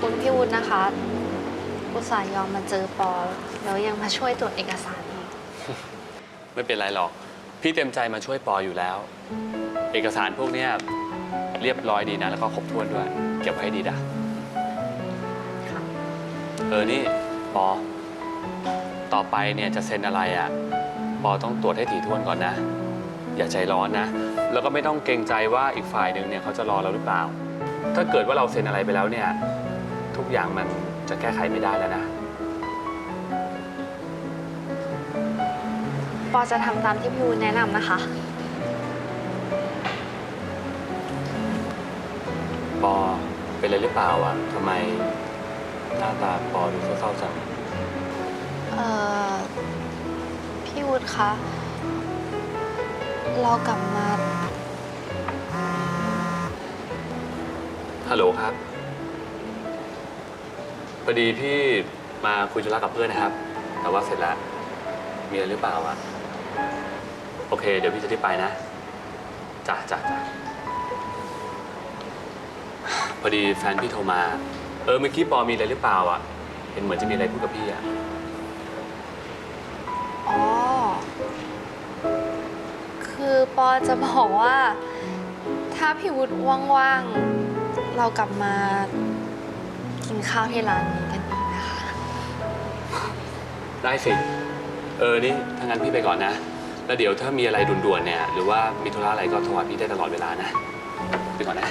คุณพี่วุฒินะคะ อุตส่าห์ยอมมาเจอปอ แล้วยังมาช่วยตรวจเอกสารอีก ไม่เป็นไรหรอก พี่เต็มใจมาช่วยปออยู่แล้ว เอกสารพวกเนี้ยเรียบร้อยดีนะ แล้วก็ครบถ้วนด้วย เก็บไว้ให้ดีนะค่ะ เออนี่ปอ ต่อไปเนี่ยจะเซ็นอะไรอะ่ะ ปอต้องตรวจให้ถี่ถ้วนก่อนนะ อย่าใจร้อนนะ แล้วก็ไม่ต้องเกรงใจว่าอีกฝ่ายหนึ่งเนี่ยเขาจะรอเราหรือเปล่า ถ้าเกิดว่าเราเซ็นอะไรไปแล้วเนี่ย ทุกอย่างมันจะแก้ไขไม่ได้แล้วนะ ปอจะทำตามที่พี่วุฒิแนะนำนะคะ ปอเป็นอะไรหรือเปล่าอะทำไมหน้าตาปอดูเศร้าๆจัง เอ่อ พี่วุฒิคะ เรากลับมา ฮัลโหลครับ พอดีพี่มาคุยธุระกับเพื่อนนะครับ แต่ว่าเสร็จแล้ว มีอะไรหรือเปล่าอะโอเค เดี๋ยวพี่จะรีบไปนะจ้ะจ้ะจ้ะพอดีแฟนพี่โทรมา เออเมื่อกี้ปอมีอะไรหรือเปล่าอะเห็นเหมือนจะมีอะไรพูดกับพี่อะอ๋อ คือปอจะบอกว่า ถ้าพี่วุฒิว่างๆ เรากลับมา ข้าวที่ร้านนี้กันอีกนะคะ ได้สิ เออ นี่ถ้างั้นพี่ไปก่อนนะ แล้วเดี๋ยวถ้ามีอะไรด่วนๆเนี่ย หรือว่ามีธุระอะไรก็โทรหาพี่ได้ตลอดเวลานะ ไปก่อนนะ